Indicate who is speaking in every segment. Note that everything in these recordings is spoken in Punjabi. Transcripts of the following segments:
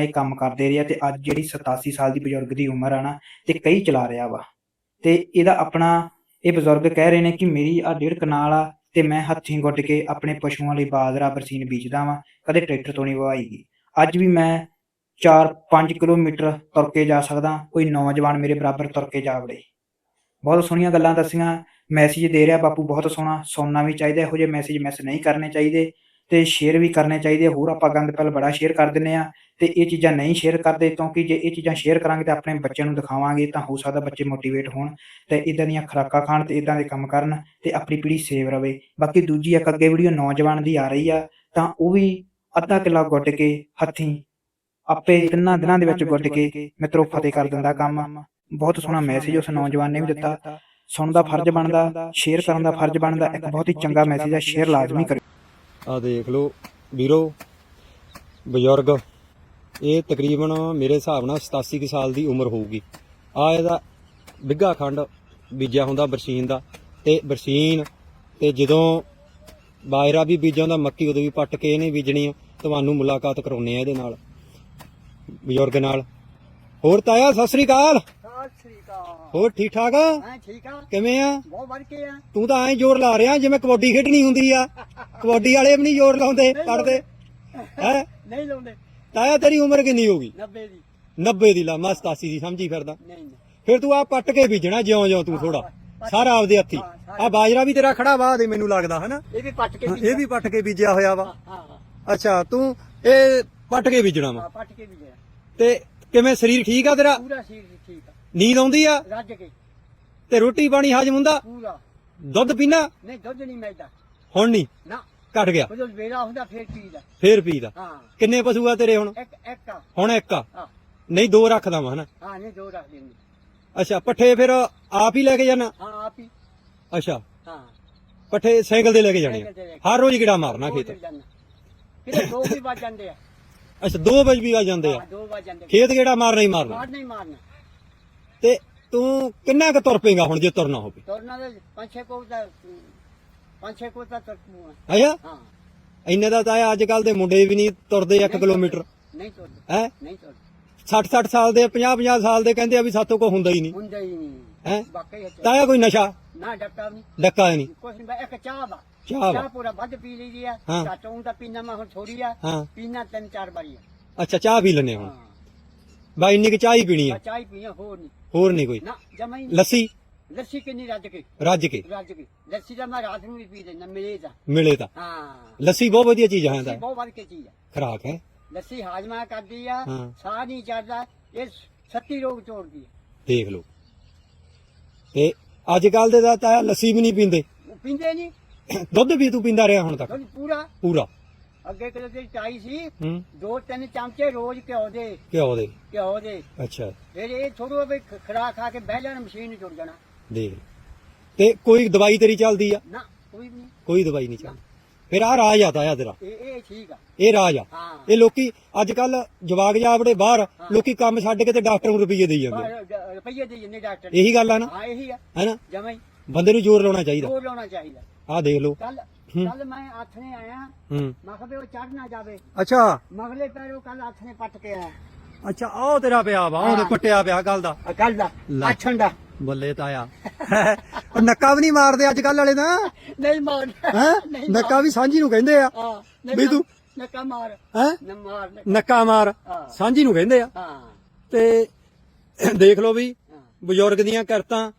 Speaker 1: ਇਹ ਕੰਮ ਕਰਦੇ ਰਿਹਾ ਤੇ ਅੱਜ ਜਿਹੜੀ 87 ਸਾਲ ਦੀ ਬਜ਼ੁਰਗ ਦੀ ਉਮਰ ਆ ਨਾ, ਤੇ ਕਈ ਚਲਾ ਰਿਹਾ ਵਾ। ਤੇ ਇਹਦਾ ਆਪਣਾ ਇਹ ਬਜ਼ੁਰਗ ਕਹਿ ਰਹੇ ਨੇ ਕਿ ਮੇਰੀ ਆ ਡੇਢ ਕਨਾਲ ਆ ਤੇ ਮੈਂ ਹੱਥੀਂ ਗੁੱਟ ਕੇ ਆਪਣੇ ਪਸ਼ੂਆਂ ਲਈ ਬਾਜਰਾ ਬਰਸੀਨ ਬੀਜਦਾ ਵਾਂ, ਕਦੇ ਟਰੈਕਟਰ ਤੋਂ ਨਹੀਂ ਵਹਾਈ ਅੱਜ ਵੀ ਮੈਂ 4-5 ਕਿਲੋਮੀਟਰ ਤੁਰ ਕੇ ਜਾ ਸਕਦਾ, ਕੋਈ ਨੌਜਵਾਨ ਮੇਰੇ ਬਰਾਬਰ ਤੁਰ ਕੇ ਜਾ ਵੜੇ। ਬਹੁਤ ਸੋਹਣੀਆਂ ਗੱਲਾਂ ਦੱਸੀਆਂ ਮੈਸੇਜ ਦੇ ਰਿਹਾ ਬਾਪੂ ਬਹੁਤ ਸੋਹਣਾ, ਸੁਣਨਾ ਵੀ ਚਾਹੀਦਾ, ਇਹੋ ਜਿਹੇ ਮੈਸੇਜ ਮਿਸ ਨਹੀਂ ਕਰਨੇ ਚਾਹੀਦੇ, ਤੇ ਸ਼ੇਅਰ ਵੀ ਕਰਨੇ ਚਾਹੀਦੇ, ਹੋਰ ਆਪਾਂ ਗੰਦ ਪਹਿਲ ਬੜਾ ਸ਼ੇਅਰ ਕਰ ਦਿੰਨੇ ਆ ਤੇ ਇਹ ਚੀਜ਼ਾਂ ਨਹੀਂ ਸ਼ੇਅਰ ਕਰਦੇ ਕਿਉਂਕਿ ਜੇ ਇਹ ਚੀਜ਼ਾਂ ਸ਼ੇਅਰ ਕਰਾਂਗੇ ਤੇ ਆਪਣੇ ਬੱਚਿਆਂ ਨੂੰ ਦਿਖਾਵਾਂਗੇ ਤਾਂ ਹੋ ਸਕਦਾ ਬੱਚੇ ਮੋਟੀਵੇਟ ਹੋਣ ਤੇ ਇਦਾਂ ਦੀਆਂ ਖੁਰਾਕਾਂ ਖਾਣ ਤੇ ਇਦਾਂ ਦੇ ਕੰਮ ਕਰਨ ਤੇ ਆਪਣੀ ਪੀੜ੍ਹੀ ਸੇਵ ਰਵੇ। ਬਾਕੀ ਦੂਜੀ ਇੱਕ ਅੱਗੇ ਵੀਡੀਓ ਨੌਜਵਾਨ ਦੀ ਆ ਰਹੀ ਆ ਤਾਂ ਉਹ ਵੀ ਅੱਧਾ ਕਿੱਲਾ ਗੁੱਟ ਕੇ ਹੱਥੀਂ ਆਪੇ ਤਿੰਨਾਂ ਦਿਨਾਂ ਦੇ ਵਿੱਚ ਗੁੱਟ ਕੇ ਮਿੱਤਰੋ ਫਤਿਹ ਕਰ ਦਿੰਦਾ ਕੰਮ। ਬਹੁਤ ਸੋਹਣਾ ਮੈਸੇਜ ਉਸ ਨੌਜਵਾਨ ਨੇ ਵੀ ਦਿੱਤਾ। ਸੁਣਨ ਦਾ ਫਰਜ਼ ਬਣਦਾ ਸ਼ੇਅਰ ਕਰਨ ਦਾ ਫਰਜ਼ ਬਣਦਾ ਇੱਕ ਬਹੁਤ ਹੀ ਚੰਗਾ ਮੈਸੇਜ ਆ ਸ਼ੇਅਰ ਲਾਜ਼ਮੀ ਕਰਿਓ
Speaker 2: ਆ ਦੇਖ ਲਓ ਵੀਰੋ ਬਜ਼ੁਰਗ ਇਹ ਤਕਰੀਬਨ ਮੇਰੇ ਹਿਸਾਬ ਨਾਲ 87 ਕੁ ਸਾਲ ਦੀ ਉਮਰ ਹੋਊਗੀ। ਆ ਇਹਦਾ ਬਿੱਗਾ ਖੰਡ ਬੀਜਿਆ ਹੁੰਦਾ ਬਰਸੀਨ ਦਾ ਤੇ ਬਰਸੀਨ ਤੇ ਜਦੋਂ ਬਾਇਰਾ ਵੀ ਬੀਜਾਂ ਦਾ ਮੱਕੀ ਉਦੋਂ ਵੀ ਪੱਟ ਕੇ ਇਹਨੇ ਬੀਜਣੀ ਆ। ਤੁਹਾਨੂੰ ਮੁਲਾਕਾਤ ਕਰਾਉਨੇ ਆ ਇਹਦੇ ਨਾਲ ਬਜ਼ੁਰਗ ਨਾਲ। ਹੋਰ ਤਾਇਆ ਸਤਿ ਸ੍ਰੀ ਅਕਾਲ।
Speaker 3: ਸਤਿ ਸ੍ਰੀ ਅਕਾਲ।
Speaker 2: ਹੋਰ ਠੀਕ ਠਾਕ ਆ?
Speaker 3: ਹਾਂ ਠੀਕ ਆ।
Speaker 2: ਕਿਵੇਂ ਆ?
Speaker 3: ਬਹੁਤ ਆ।
Speaker 2: ਤੂੰ ਤਾਂ ਐਂ ਜ਼ੋਰ ਲਾ ਰਿਹਾ ਜਿਵੇਂ ਕਬੱਡੀ ਖੇਡਣੀ ਹੁੰਦੀ ਆ। ਕਬੱਡੀ ਵਾਲੇ ਵੀ ਨਹੀਂ ਜ਼ੋਰ ਲਾਉਂਦੇ ਪੜਦੇ ਹੈ?
Speaker 3: ਨਹੀਂ ਲਾਉਂਦੇ।
Speaker 2: ਤਾਇਆ ਤੇਰੀ ਉਮਰ ਕਿੰਨੀ ਹੋਗੀ
Speaker 3: 90 ਦੀ।
Speaker 2: 90 ਦੀ ਲਾ ਮੈਂ 87 ਦੀ ਸਮਝੀ ਫਿਰਦਾ।
Speaker 3: ਨਹੀਂ
Speaker 2: ਫਿਰ ਤੂੰ ਆ ਪੱਟ ਕੇ ਬੀਜਣਾ ਜਿਉਂ ਜਿਉਂ ਤੂੰ ਥੋੜਾ ਸਾਰਾ ਆਪਦੇ ਹੱਥੀ। ਆ ਬਾਜਰਾ ਵੀ ਤੇਰਾ ਖੜਾ ਵਾ ਦੇ ਮੈਨੂੰ ਲੱਗਦਾ ਹਨਾ?
Speaker 3: ਇਹ ਵੀ ਪੱਟ ਕੇ
Speaker 2: ਇਹ ਵੀ ਪੱਟ ਕੇ ਬੀਜਿਆ ਹੋਇਆ ਵਾ।
Speaker 3: ਹਾਂ ਹਾਂ
Speaker 2: ਅੱਛਾ ਤੂੰ ਇਹ ਪੱਟ ਕੇ ਬੀਜਣਾ ਵਾ।
Speaker 3: ਹਾਂ, ਪੱਟ ਕੇ ਗਿਆ
Speaker 2: ਤੇ ਕਿਵੇਂ ਸਰੀਰ ਠੀਕ ਆ ਤੇਰਾ?
Speaker 3: ਪੂਰਾ ਸੀਰ ਠੀਕ ਆ।
Speaker 2: ਨੀਂਦ ਆਉਂਦੀ ਆ?
Speaker 3: ਰੱਜ ਕੇ।
Speaker 2: ਤੇ ਰੋਟੀ ਪਾਣੀ ਹਜਮ ਹੁੰਦਾ?
Speaker 3: ਪੂਰਾ।
Speaker 2: ਦੁੱਧ ਪੀਣਾ
Speaker 3: ਨਹੀਂ ਦੁੱਧ ਨਹੀਂ ਮੈਦਾ
Speaker 2: ਹੁਣ ਨਹੀਂ।
Speaker 3: ਨਾ।
Speaker 2: ਘਟ ਗਿਆ।
Speaker 3: ਜਦੋਂ ਵੇਲਾ ਹੁੰਦਾ ਫੇਰ ਪੀਦਾ
Speaker 2: ਫੇਰ ਪੀਦਾ
Speaker 3: ਹਾਂ।
Speaker 2: ਕਿੰਨੇ ਪਸ਼ੂ ਆ ਤੇਰੇ ਹੁਣ?
Speaker 3: ਇੱਕ ਇੱਕ ਆ।
Speaker 2: ਹੁਣ ਇੱਕ ਆ?
Speaker 3: ਹਾਂ।
Speaker 2: ਨਹੀਂ ਦੋ ਰੱਖਦਾ ਵਾ ਹਨਾ?
Speaker 3: ਹਾਂ ਨਹੀਂ ਦੋ ਰੱਖ ਦਿੰਦੇ
Speaker 2: ਅੱਛਾ ਪੱਠੇ ਫਿਰ ਆਪ ਹੀ ਲੈ ਕੇ ਜਾਣਾ?
Speaker 3: ਹਾਂ ਆਪ ਹੀ।
Speaker 2: ਅੱਛਾ।
Speaker 3: ਹਾਂ।
Speaker 2: ਪੱਠੇ ਸਾਈਕਲ ਤੇ ਲੈ ਕੇ ਜਾਣੇ ਆ।
Speaker 3: ਸਾਈਕਲ ਤੇ ਲੈ ਕੇ।
Speaker 2: ਹਰ ਰੋਜ਼ ਕਿਹੜਾ ਮਾਰਨਾ
Speaker 3: ਦੋ
Speaker 2: ਖੇਤ।
Speaker 3: ਦਿਨ। ਕਿਤੇ ਦੋ ਵੀ ਵੱਜ ਜਾਂਦੇ ਆ।
Speaker 2: ਅੱਛਾ 2 ਵਜੇ ਵੀ ਆ ਜਾਂਦੇ ਆ।
Speaker 3: ਹਾਂ ਦੋ ਵੱਜ ਜਾਂਦੇ
Speaker 2: ਖੇਤ ਕਿਹੜਾ ਮਾਰਨਾ ਹੀ ਮਾਰਨਾ।
Speaker 3: ਮਾਰ ਨਹੀਂ ਮਾਰਨਾ।
Speaker 2: ਤੇ ਤੂੰ ਕਿੰਨਾ ਕੁ ਤੁਰ ਪੇਗਾ ਹੁਣ ਜੇ ਤੁਰਨਾ ਹੋਵੇ?
Speaker 3: ਤੁਰਨਾ ਦੇ ਪੰਜ ਛੇ ਕੋਲ ਦਾ ਪੰਜ ਛੇ ਕੋਲ ਦਾ ਤੁਰਨਾ
Speaker 2: ਅੱਛਾ
Speaker 3: ਹਾਂ।
Speaker 2: ਇੰਨੇ ਦਾ ਤਾਂ ਅੱਜ ਕੱਲ ਦੇ ਮੁੰਡੇ ਵੀ ਨਹੀਂ ਤੁਰਦੇ 1 ਕਿਲੋਮੀਟਰ।
Speaker 3: ਨਹੀਂ ਤੁਰਦੇ।
Speaker 2: ਹੈ?
Speaker 3: ਨਹੀਂ ਤੁਰਦੇ।
Speaker 2: 60 60 ਸਾਲ ਦੇ 50 50 ਸਾਲ ਦੇ ਕਹਿੰਦੇ ਆ ਵੀ ਸਾਤੋਂ ਕੋ ਹੁੰਦਾ ਹੀ ਨਹੀਂ।
Speaker 3: ਹੁੰਦਾ ਹੀ ਨਹੀਂ।
Speaker 2: ਹੈ?
Speaker 3: ਵਾਕਈ ਅੱਛਾ
Speaker 2: ਤਾਇਆ ਕੋਈ ਨਸ਼ਾ?
Speaker 3: ਨਾ ਡੱਕਾ ਵੀ ਨਹੀਂ।
Speaker 2: ਡੱਕਾ ਨਹੀਂ।
Speaker 3: ਕੁਛ ਨਹੀਂ ਇੱਕ ਚਾਹ ਵਾ।
Speaker 2: ਚਾਹ
Speaker 3: ਪੂਰਾ ਵੱਧ ਪੀ ਲਈਦੀ ਆ।
Speaker 2: ਹਾਂ।
Speaker 3: ਘੱਟ ਹੁਣ ਤਾਂ ਪੀਣਾ ਮੈਂ ਹੁਣ ਥੋੜੀ ਆ। ਪੀਣਾ ਤਿੰਨ ਚਾਰ ਵਾਰੀ ਆ।
Speaker 2: ਅੱਛਾ ਚਾਹ ਪੀ ਲੈਨੇ ਹੁਣ। ਬਾਈ ਇੰਨੀ ਕਿ ਚਾਹ ਹੀ ਪੀਣੀ ਆ।
Speaker 3: ਚਾਹ ਹੀ ਪੀਣਾ ਹੋਰ ਨਹੀਂ।
Speaker 2: ਹੋਰ ਨਹੀਂ ਕੋਈ।
Speaker 3: ਨਾ ਜਮਾ ਹੀ
Speaker 2: ਲੱਸੀ?
Speaker 3: ਲੱਸੀ ਕਿੰਨੀ ਰੱਜ ਕੇ
Speaker 2: ਰੱਜ ਕੇ
Speaker 3: ਰੱਜ ਕੇ ਲੱਸੀ ਤਾਂ ਮੈਂ ਰਾਤ ਨੂੰ ਵੀ ਪੀ ਲੈਣਾ ਮਿਲੇ ਤਾਂ।
Speaker 2: ਮਿਲੇ ਤਾਂ।
Speaker 3: ਹਾਂ।
Speaker 2: ਲੱਸੀ ਬਹੁਤ ਵਧੀਆ ਚੀਜ਼ ਹੈ ਤਾਂ।
Speaker 3: ਬਹੁਤ ਵੱਧ ਕੇ ਚੀਜ਼ ਆ।
Speaker 2: ਖਰਾਕ ਹੈ।
Speaker 3: ਲੱਸੀ ਹਾਜ਼ਮਾ ਕਰਦੀ ਆ
Speaker 2: ਹਾਂ।
Speaker 3: ਸਾਹ ਨਹੀਂ ਚੜਦਾ ਇਹ ਸੱਤੀ ਰੋਗ ਤੋੜਦੀ ਆ।
Speaker 2: ਦੇਖ ਲਓ। ਤੇ ਅੱਜ ਕੱਲ ਦੇ ਦਾ ਤਾਇਆ ਲੱਸੀ ਵੀ ਨਹੀਂ ਪੀਂਦੇ।
Speaker 3: ਪੀਂਦੇ ਨਹੀਂ।
Speaker 2: ਦੁੱਧ ਵੀ ਤੂੰ ਪੀਂਦਾ ਰਿਹਾ ਹੁਣ ਤੱਕ।
Speaker 3: ਪੂਰਾ।
Speaker 2: ਪੂਰਾ।
Speaker 3: ਅੱਗੇ ਕਦੇ ਦੀ ਚਾਈ ਸੀ
Speaker 2: ਹੂੰ।
Speaker 3: ਦੋ ਤਿੰਨ ਚਮਚੇ ਰੋਜ਼ ਘਿਓ ਦੇ।
Speaker 2: ਘਿਓ ਦੇ।
Speaker 3: ਘਿਓ ਦੇ।
Speaker 2: ਅੱਛਾ।
Speaker 3: ਫਿਰ ਇਹ ਥੋੜਾ ਵੀ ਖ- ਖੁਰਾਕ ਖਾ ਕੇ ਬਹਿ ਜਾਣਾ ਮਸ਼ੀਨ ਜੁੜ ਜਾਣਾ।
Speaker 2: ਦੇਖ ਤੇ ਕੋਈ ਦਵਾਈ ਤੇਰੀ ਚੱਲਦੀ ਆ?
Speaker 3: ਨਾ ਕੋਈ ਵੀ ਨਹੀਂ।
Speaker 2: ਕੋਈ ਦਵਾਈ ਨਹੀਂ ਚੱਲਦੀ। ਫਿਰ ਆ ਰਾਜ ਆ ਤਾਇਆ ਤੇਰਾ।
Speaker 3: ਇਹ ਇਹ ਠੀਕ ਆ।
Speaker 2: ਇਹ ਰਾਜ ਆ।
Speaker 3: ਹਾਂ।
Speaker 2: ਇਹ ਲੋਕੀ ਅੱਜ ਕੱਲ ਜਵਾਗ ਜਾਵੜੇ ਬਾਹਰ ਲੋਕੀ ਕੰਮ ਛੱਡ ਕੇ ਤੇ ਡਾਕਟਰ ਨੂੰ ਰੁਪਈਏ ਦੇਈ ਜਾਂਦੇ ਆ।
Speaker 3: ਰੁਪਈਏ ਦੇ ਜਿੰਨੇ ਡਾਕਟਰ
Speaker 2: ਇਹੀ ਗੱਲ ਆ ਨਾ?
Speaker 3: ਹਾਂ ਇਹੀ ਆ।
Speaker 2: ਹੈਨਾ?
Speaker 3: ਜਮਾਂ ਹੀ।
Speaker 2: ਬੰਦੇ ਨੂੰ ਜ਼ੋਰ ਲਾਉਣਾ ਚਾਹੀਦਾ।
Speaker 3: ਜ਼ੋਰ ਲਾਉਣਾ ਚਾਹੀਦਾ।
Speaker 2: ਆਹ ਦੇਖ ਲਓ।
Speaker 3: ਕੱਲ। ਕੱਲ ਮੈਂ ਆਥਣੇ ਆਇਆ।
Speaker 2: ਹੂੰ।
Speaker 3: ਮੈਂ ਕਿਹਾ ਵੀ ਉਹ ਚੜ ਨਾ ਜਾਵੇ।
Speaker 2: ਅੱਛਾ।
Speaker 3: ਮਗਲੇ ਪੈਰੋਂ ਕੱਲ ਆਥਣੇ ਪੱਟ ਕੇ ਆਇਆ।
Speaker 2: ਅੱਛਾ ਆਹ ਤੇਰਾ ਪਿਆ ਵਾ ਉਹਦੇ
Speaker 3: ਹਾਂ।
Speaker 2: ਪੱਟਿਆ ਪਿਆ ਗੱਲ ਦਾ।
Speaker 3: ਕੱਲ ਦਾ। ਆਥਣ ਦਾ।
Speaker 2: ਬੱਲੇ ਤਾਇਆ। ਉਹ ਨੱਕਾ ਵੀ ਨਹੀਂ ਮਾਰਦੇ ਅੱਜ ਕੱਲ ਵਾਲੇ ਨਾ
Speaker 3: ਨਹੀਂ ਮਾਰ
Speaker 2: ਹੈ? ਨੱਕਾ ਵੀ ਸਾਂਝੀ ਨੂੰ ਕਹਿੰਦੇ ਆ।
Speaker 3: ਹਾਂ
Speaker 2: ਵੀ ਤੂੰ-
Speaker 3: ਨੱਕਾ ਮਾਰ।
Speaker 2: ਹੈ?
Speaker 3: ਨਾ ਮਾਰ ਨੱਕਾ।
Speaker 2: ਨੱਕਾ ਮਾਰ। ਸਾਂਝੀ ਨੂੰ ਕਹਿੰਦੇ ਆ।
Speaker 3: ਹਾਂ।
Speaker 2: ਤੇ ਦੇਖ ਲਓ ਵੀ ਬਜ਼ੁਰਗ ਦੀਆਂ ਕਰਤਾਂ।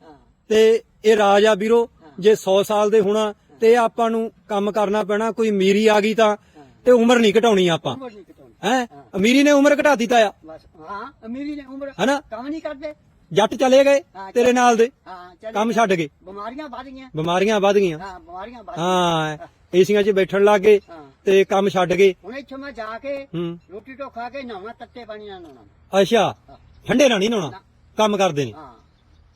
Speaker 2: ਤੇ ਇਹ ਰਾਜ ਆ ਵੀਰੋ ਜੇ 100 ਸਾਲ ਦੇ ਹੋਣਾ ਤੇ ਆਪਾਂ ਨੂੰ ਕੰਮ ਕਰਨਾ ਪੈਣਾ ਕੋਈ ਅਮੀਰੀ ਆ ਗਈ ਤਾਂ ਤੇ ਉਮਰ ਨਹੀਂ ਘਟਾਉਣੀ ਆਪਾਂ।
Speaker 3: ਉਮਰ ਨਹੀਂ ਘਟਾਉਣੀ।
Speaker 2: ਹੈ। ਅਮੀਰੀ ਨੇ ਉਮਰ ਘਟਾਤੀ ਤਾਇਆ।
Speaker 3: ਬਸ ਹਾਂ ਅਮੀਰੀ ਨੇ ਉਮਰ
Speaker 2: ਹਨਾ?
Speaker 3: ਕੰਮ ਨਹੀਂ ਕਰਦੇ।
Speaker 2: ਜੱਟ ਚਲੇ ਗਏ
Speaker 3: ਹਾਂ,
Speaker 2: ਤੇਰੇ ਨਾਲ ਦੇ।
Speaker 3: ਹਾਂ ਚੱਲ
Speaker 2: ਕੰਮ ਛੱਡ ਗਏ।
Speaker 3: ਬਿਮਾਰੀਆਂ ਵੱਧ ਗਈਆਂ।
Speaker 2: ਬਿਮਾਰੀਆਂ ਵੱਧ ਗਈਆਂ।
Speaker 3: ਹਾਂ ਬਿਮਾਰੀਆਂ ਵੱਧ
Speaker 2: ਹਾਂ ਏਸੀਆਂ 'ਚ ਬੈਠਣ ਲੱਗ ਗਏ
Speaker 3: ਹਾਂ।
Speaker 2: ਤੇ ਕੰਮ ਛੱਡ ਗਏ।
Speaker 3: ਹੁਣ ਇੱਥੇ ਮੈਂ ਜਾ ਕੇ
Speaker 2: ਹੂੰ।
Speaker 3: ਰੋਟੀ ਟੋ ਖਾ ਕੇ ਨਹਾਉਣਾ ਤੱਤੇ ਪਾਣੀ ਨਾਲ ਨਹਾਉਣਾ।
Speaker 2: ਅੱਛਾ ਠੰਡੇ ਨਾਲ ਨਹੀਂ ਨਹਾਉਣਾ। ਕੰਮ ਕਰਦੇ ਨੇ?
Speaker 3: ਹਾਂ।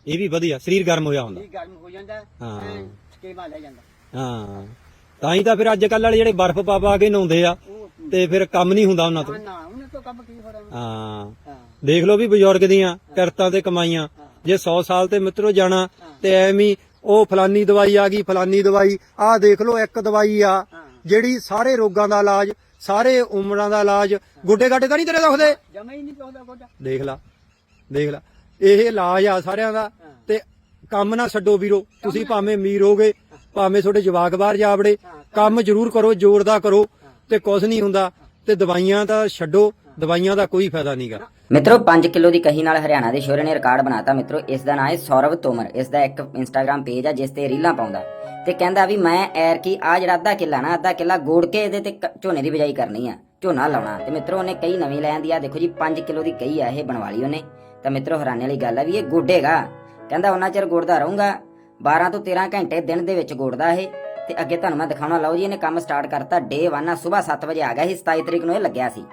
Speaker 2: ਇਹ ਵੀ ਵਧੀਆ ਸਰੀਰ ਗਰਮ ਹੋਇਆ ਹੁੰਦਾ।
Speaker 3: ਇਹ ਗਰਮ ਹੋ ਜਾਂਦਾ
Speaker 2: ਹਾਂ।
Speaker 3: ਐਂ ਸਕੇਮਾ ਲੈ ਜਾਂਦਾ।
Speaker 2: ਹਾਂ। ਤਾਂ ਹੀ ਤਾਂ ਫਿਰ ਅੱਜ ਕੱਲ ਵਾਲੇ ਜਿਹੜੇ ਬਰਫ਼ ਪਾ ਪਾ ਕੇ ਨਹਾਉਂਦੇ ਆ
Speaker 3: ਉਹ
Speaker 2: ਤੇ ਫਿਰ ਕੰਮ ਨਹੀਂ ਹੁੰਦਾ ਉਹਨਾਂ ਤੋਂ।
Speaker 3: ਨਾ ਨਾ ਉਹਨਾਂ ਤੋਂ ਕੰਮ ਕੀ ਹੋ ਰਿਹਾ
Speaker 2: ਹਾਂ।
Speaker 3: ਹਾਂ।
Speaker 2: ਦੇਖ ਲਓ ਵੀ ਬਜ਼ੁਰਗ ਦੀਆਂ ਕਿਰਤਾਂ ਤੇ ਕਮਾਈਆਂ। ਜੇ 100 ਸਾਲ ਤੇ ਮਿੱਤਰੋ ਜਾਣਾ ਤੇ ਐਵੇਂ ਉਹ ਫਲਾਨੀ ਦਵਾਈ ਆ ਗਈ ਫਲਾਨੀ ਦਵਾਈ। ਆਹ ਦੇਖ ਲਓ ਇੱਕ ਦਵਾਈ ਆ ਜਿਹੜੀ ਸਾਰੇ ਰੋਗਾਂ ਦਾ ਇਲਾਜ ਸਾਰੇ ਉਮਰਾਂ ਦਾ ਇਲਾਜ। ਗੋਡੇ ਗਾਡੇ ਤਾਂ ਨਹੀਂ ਤੇਰੇ ਦੁਖਦੇ?
Speaker 3: ਜਮਾ ਹੀ ਨਹੀਂ ਪਾਉਂਦਾ ਗੋਡਾ।
Speaker 2: ਦੇਖ ਲਾ ਦੇਖ ਲਾ। ਇਹ ਇਲਾਜ ਆ ਸਾਰਿਆਂ ਦਾ ਤੇ ਕੰਮ ਨਾ ਛੱਡੋ ਵੀਰੋ। ਤੁਸੀਂ ਭਾਵੇਂ ਅਮੀਰ ਹੋਗੇ ਭਾਵੇਂ ਤੁਹਾਡੇ ਜਵਾਕ ਬਾਹਰ ਜਾ ਵੜੇ। ਕੰਮ ਜ਼ਰੂਰ ਕਰੋ ਜ਼ੋਰ ਦਾ ਕਰੋ ਤੇ ਕੁਝ ਨਹੀਂ ਹੁੰਦਾ। ਤੇ ਦਵਾਈਆਂ ਤਾਂ ਛੱਡੋ। ਦਵਾਈਆਂ ਦਾ ਕੋਈ ਫਾਇਦਾ ਨਹੀਂਗਾ
Speaker 4: ਮਿੱਤਰੋ 5 ਕਿਲੋ ਦੀ ਕਹੀ ਨਾਲ ਹਰਿਆਣਾ ਦੇ ਸ਼ੋਰੇ ਨੇ ਰਿਕਾਰਡ ਬਣਾਤਾ। ਮਿੱਤਰੋ, ਇਸ ਦਾ ਨਾਮ ਹੈ ਸੌਰਵ ਤੋਮਰ। ਇਸ ਦਾ ਇੱਕ ਇੰਸਟਾਗ੍ਰam ਪੇਜ ਆ, ਜਿਸ ਤੇ ਰੀਲਾਂ ਪਾਉਂਦਾ। ਤੇ ਕਹਿੰਦਾ ਵੀ ਮੈਂ ਐਰ ਕੀ ਆ ਜਿਹੜਾ ਅੱਧਾ ਕਿੱਲਾ ਨਾ, ਅੱਧਾ ਕਿੱਲਾ ਗੋੜ ਕੇ ਇਹਦੇ ਤੇ ਕ- ਝੋਨੇ ਦੀ ਬਿਜਾਈ ਕਰਨੀ ਆ, ਝੋਨਾ ਲਾਉਣਾ। ਤੇ ਮਿੱਤਰੋ, ਉਹਨੇ ਕਈ ਨਵੀਂ ਲੈ ਆਂਦੀ ਆ ਦੇਖੋ ਜੀ 5 ਕਿਲੋ ਦੀ ਕਹੀ ਆ, ਇਹ ਬਣਵਾ ਲਈ ਉਹਨੇ। ਤਾਂ ਮਿੱਤਰੋ, ਹੈਰਾਨੀ ਵਾਲੀ ਗੱਲ ਆ ਵੀ ਇਹ ਗੋਡੇਗਾ ਕਹਿੰਦਾ, ਉਹਨਾਂ ਚਿਰ ਗੋੜਦਾ ਰਹੂੰਗਾ। 12 ਤੋਂ 13 ਘੰਟੇ ਦਿਨ ਦੇ ਵਿੱਚ ਗੋੜਦਾ ਇਹ। ਤੇ ਅੱਗੇ ਤੁਹਾਨੂੰ ਮੈਂ ਦਿਖਾਉਣਾ, ਲਓ ਜੀ, ਇਹਨੇ ਕੰਮ ਸਟਾਰਟ ਕਰਤਾ। ਡੇ 1 ਆ, ਸਵੇਰ 7 ਵਜੇ ਆ ਗਿਆ ਸੀ 27 ਤਰੀਕ ਨੂੰ ਇਹ ਲੱਗਿਆ ਸੀ।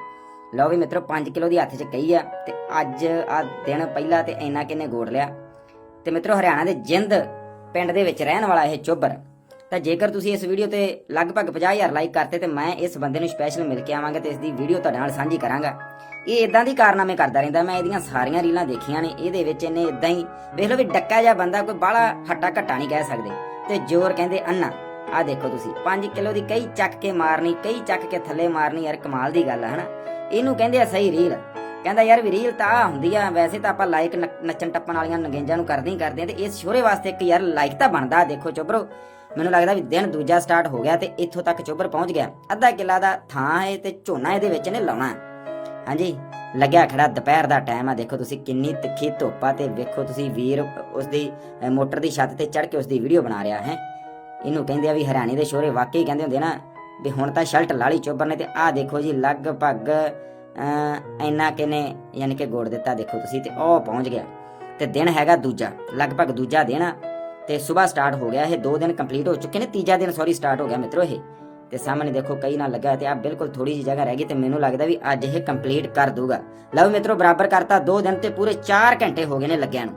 Speaker 4: ਲਓ ਵੀ ਮਿੱਤਰੋ 5 ਕਿਲੋ ਦੀ ਹੱਥ 'ਚ ਕਹੀ ਆ ਤੇ ਅੱਜ ਆ ਦਿਨ ਪਹਿਲਾ ਤੇ ਇੰਨਾ ਕਿੰਨੇ ਗੋੜ ਲਿਆ। ਤੇ ਮਿੱਤਰੋ, ਹਰਿਆਣਾ ਦੇ ਜਿੰਦ ਪਿੰਡ ਦੇ ਵਿੱਚ ਰਹਿਣ ਵਾਲਾ ਇਹ ਚੋਬਰ। ਤਾਂ ਜੇਕਰ ਤੁਸੀਂ ਇਸ ਵੀਡੀਓ ਤੇ ਲਗਭਗ 50000 ਲਾਈਕ ਕਰਤੇ ਤੇ ਮੈਂ ਇਸ ਬੰਦੇ ਨੂੰ ਸਪੈਸ਼ਲ ਮਿਲ ਕੇ ਆਵਾਂਗਾ ਤੇ ਇਸ ਦੀ ਵੀਡੀਓ ਤੁਹਾਡੇ ਨਾਲ ਸਾਂਝੀ ਕਰਾਂਗਾ। ਇਹ ਇਦਾਂ ਦੀ ਕਾਰਨਾਮੇ ਕਰਦਾ ਰਹਿੰਦਾ, ਮੈਂ ਇਹਦੀਆਂ ਸਾਰੀਆਂ ਰੀਲਾਂ ਦੇਖੀਆਂ ਨੇ, ਇਹਦੇ ਵਿੱਚ ਇਹਨੇ ਇਦਾਂ ਹੀ ਵੇਖ ਲਓ ਵੀ ਡੱਕਾ ਜਿਹਾ ਬੰਦਾ ਕੋਈ ਬਾਹਲਾ ਹੱਟਾ ਘੱਟਾ ਨਹੀਂ ਕਹਿ ਸਕਦੇ। ਤੇ ਜ਼ੋਰ ਕਹਿੰਦੇ ਅੰਨਾ। ਆ ਦੇਖੋ ਤੁਸੀਂ 5 ਕਿਲੋ ਦੀ ਕਈ ਚੱਕ ਕੇ ਮਾਰਨੀ, ਕਈ ਚੱਕ ਕੇ ਥੱਲੇ ਮਾਰਨੀ, ਯਾਰ ਕਮਾਲ ਦੀ ਗੱਲ ਆ, ਹਨਾ? ਇਹਨੂੰ ਕਹਿੰਦੇ ਆ ਸਹੀ ਰੀਲ। ਕਹਿੰਦਾ ਯਾਰ ਵੀ ਰੀਲ ਤਾਂ ਹੁੰਦੀ ਆ, ਵੈਸੇ ਤਾਂ ਆਪਾਂ ਲਾਈਕ ਨੱਚਣ ਟੱਪਣ ਵਾਲੀਆਂ ਨਗੇਂਜਾਂ ਨੂੰ ਕਰਦੇ ਹੀ ਕਰਦੇ ਆ ਤੇ ਇਸ ਸ਼ੋਰੇ ਵਾਸਤੇ ਇੱਕ ਯਾਰ ਲਾਈਕ ਤਾਂ ਬਣਦਾ, ਦੇਖੋ ਚੋਬਰੋ। ਮੈਨੂੰ ਲੱਗਦਾ ਵੀ ਦਿਨ ਦੂਜਾ ਸਟਾਰਟ ਹੋ ਗਿਆ ਤੇ ਇੱਥੋਂ ਤੱਕ ਚੋਬਰ ਪਹੁੰਚ ਗਿਆ। ਅੱਧਾ ਕਿੱਲਾ ਦਾ ਥਾਂ ਹੈ ਤੇ ਝੋਨਾ ਇਹਦੇ ਵਿੱਚ ਨੇ ਲਾਉਣਾ। ਹਾਂਜੀ, ਲੱਗਿਆ ਖੜਾ ਦੁਪਹਿਰ ਦਾ ਟਾਈਮ ਆ, ਦੇਖੋ ਤੁਸੀਂ ਕਿੰਨੀ ਤਿੱਖੀ ਧੁੱਪ ਆ ਤੇ ਵੇਖੋ ਤੁਸੀਂ ਵੀਰ ਉਸ ਦੀ ਮੋਟਰ ਦੀ ਛੱਤ ਤੇ ਚੜ ਕੇ ਉਸ ਦੀ ਵੀਡੀਓ ਬਣਾ ਰਿਹਾ ਹੈ। ਇਹਨੂੰ ਕਹਿੰਦੇ ਆ ਵੀ ਹਰਿਆਣੇ ਦੇ ਸ਼ੋਰੇ ਵਾਕਈ ਕਹਿੰਦੇ ਹੁੰਦੇ ਨਾ ਵੀ ਹੁਣ ਤਾਂ ਸ਼ਲਟ ਲਾਲੀ ਚੋਬਰ ਨੇ ਤੇ ਆਹ ਦੇਖੋ ਜੀ, ਲਗਭਗ ਇੰਨਾ ਕਿਨੇ ਯਾਨੀ ਕਿ ਗੋੜ ਦਿੱਤਾ ਦੇਖੋ ਤੁਸੀਂ ਤੇ ਉਹ ਪਹੁੰਚ ਗਿਆ। ਤੇ ਦਿਨ ਹੈਗਾ ਦੂਜਾ, ਲਗਭਗ ਦੂਜਾ ਦਿਨ ਆ ਤੇ ਸਵੇਰ ਸਟਾਰਟ ਹੋ ਗਿਆ ਇਹ, ਦੋ ਦਿਨ ਕੰਪਲੀਟ ਹੋ ਚੁੱਕੇ ਨੇ, ਤੀਜਾ ਦਿਨ ਸੌਰੀ ਸਟਾਰਟ ਹੋ ਗਿਆ ਮਿੱਤਰੋ ਇਹ। ਤੇ ਸਾਹਮਣੇ ਦੇਖੋ ਕਈ ਨਾ ਲੱਗਾ ਤੇ ਆ ਬਿਲਕੁਲ ਥੋੜੀ ਜਿਹੀ ਜਗ੍ਹਾ ਰਹਿ ਗਈ ਤੇ ਮੈਨੂੰ ਲੱਗਦਾ ਵੀ ਅੱਜ ਇਹ ਕੰਪਲੀਟ ਕਰ ਦੂਗਾ ਲਓ ਮਿੱਤਰੋ ਬਰਾਬਰ ਕਰਤਾ 2 ਦਿਨ ਤੇ ਪੂਰੇ 4 ਘੰਟੇ ਹੋ ਗਏ ਨੇ ਲੱਗਿਆਂ ਨੂੰ।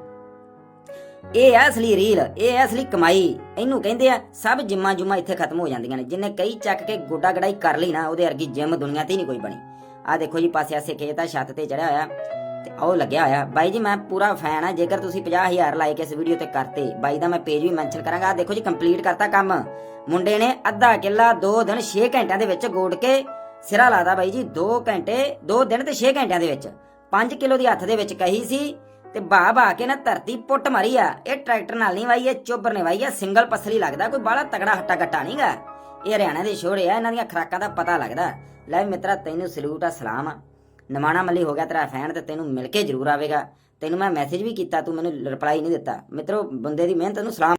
Speaker 4: ਇਹ ਹੈ ਅਸਲੀ ਰੀਲ, ਇਹ ਹੈ ਅਸਲੀ ਕਮਾਈ। ਇਹਨੂੰ ਕਹਿੰਦੇ ਆ, ਸਭ ਜਿੰਮਾਂ ਜੁਮਾ ਇੱਥੇ ਖਤਮ ਹੋ ਜਾਂਦੀਆਂ ਨੇ। ਜਿੰਨੇ ਕਈ ਚੱਕ ਕੇ ਗੋਡਾ ਗੜਾਈ ਕਰ ਲਈ ਨਾ, ਉਹਦੇ ਵਰਗੀ ਜਿਮ ਦੁਨੀਆ ਤੇ ਨਹੀਂ ਕੋਈ ਬਣੀ। ਆ ਦੇਖੋ ਜੀ, ਪਾਸੇ ਆਸੇ ਖੇਤ ਆ, ਛੱਤ ਤੇ ਚੜਿਆ ਹੋਇਆ। ਤੇ ਉਹ ਲੱਗਿਆ ਹੋਇਆ। ਬਾਈ ਜੀ, ਮੈਂ ਪੂਰਾ ਫੈਨ ਆ। ਜੇਕਰ ਤੁਸੀਂ 50000 ਲਾਈਕ ਇਸ ਵੀਡੀਓ ਤੇ ਕਰਤੇ, ਬਾਈ ਦਾ ਮੈਂ ਪੇਜ ਵੀ ਮੈਂਸ਼ਨ ਕਰਾਂਗਾ। ਆ ਦੇਖੋ ਜੀ ਕੰਪਲੀਟ ਕਰਤਾ ਕੰਮ। ਮੁੰਡੇ ਨੇ ਅੱਧਾ ਕਿੱਲਾ 2 ਦਿਨ 6 ਘੰਟਿਆਂ ਦੇ ਵਿੱਚ ਗੋੜ ਕੇ ਸਿਰਾ ਲਾਦਾ ਬਾਈ ਜੀ 2 ਘੰਟੇ 2 ਦਿਨ ਤੇ 6 ਘੰਟਿਆਂ ਦੇ ਵਿੱਚ। 5 ਕਿਲੋ ਦੀ ਹੱਥ ਦੇ ਵਿੱਚ ਕਹੀ ਸੀ ਤੇ ਬਾ ਬਾ ਕੇ ਨਾ ਧਰਤੀ ਪੁੱਟ ਮਾਰੀ ਆ। ਇਹ ਟਰੈਕਟਰ ਨਾਲ ਨਹੀਂ ਵਾਈ ਇਹ ਚੋਬਰ ਨੇ ਵਾਈ ਆ ਸਿੰਗਲ ਪਸਲੀ ਲੱਗਦਾ, ਕੋਈ ਬਾਹਲਾ ਤਗੜਾ ਹੱਟਾ ਗੱਟਾ ਨਹੀਂਗਾ ਇਹ ਹਰਿਆਣਾ ਦੇ ਛੋੜੇ ਆ, ਇਹਨਾਂ ਦੀਆਂ ਖਰਾਕਾਂ ਦਾ ਪਤਾ ਲੱਗਦਾ। ਲੈ ਵੀ ਮਿੱਤਰਾ, ਤੈਨੂੰ ਸਲੂਟ ਆ, ਸਲਾਮ ਆ। ਨਮਾਣਾ ਮੱਲੀ ਹੋ ਗਿਆ ਤੇਰਾ ਫੈਨ ਤੇ ਤੈਨੂੰ ਮਿਲ ਕੇ ਜ਼ਰੂਰ ਆਵੇਗਾ। ਤੈਨੂੰ ਮੈਂ ਮੈਸੇਜ ਵੀ ਕੀਤਾ, ਤੂੰ ਮੈਨੂੰ ਰਿਪਲਾਈ ਨਹੀਂ ਦਿੱਤਾ। ਮਿੱਤਰੋ, ਬੰਦੇ ਦੀ ਮਿਹਨਤ ਨੂੰ ਸਲਾਮ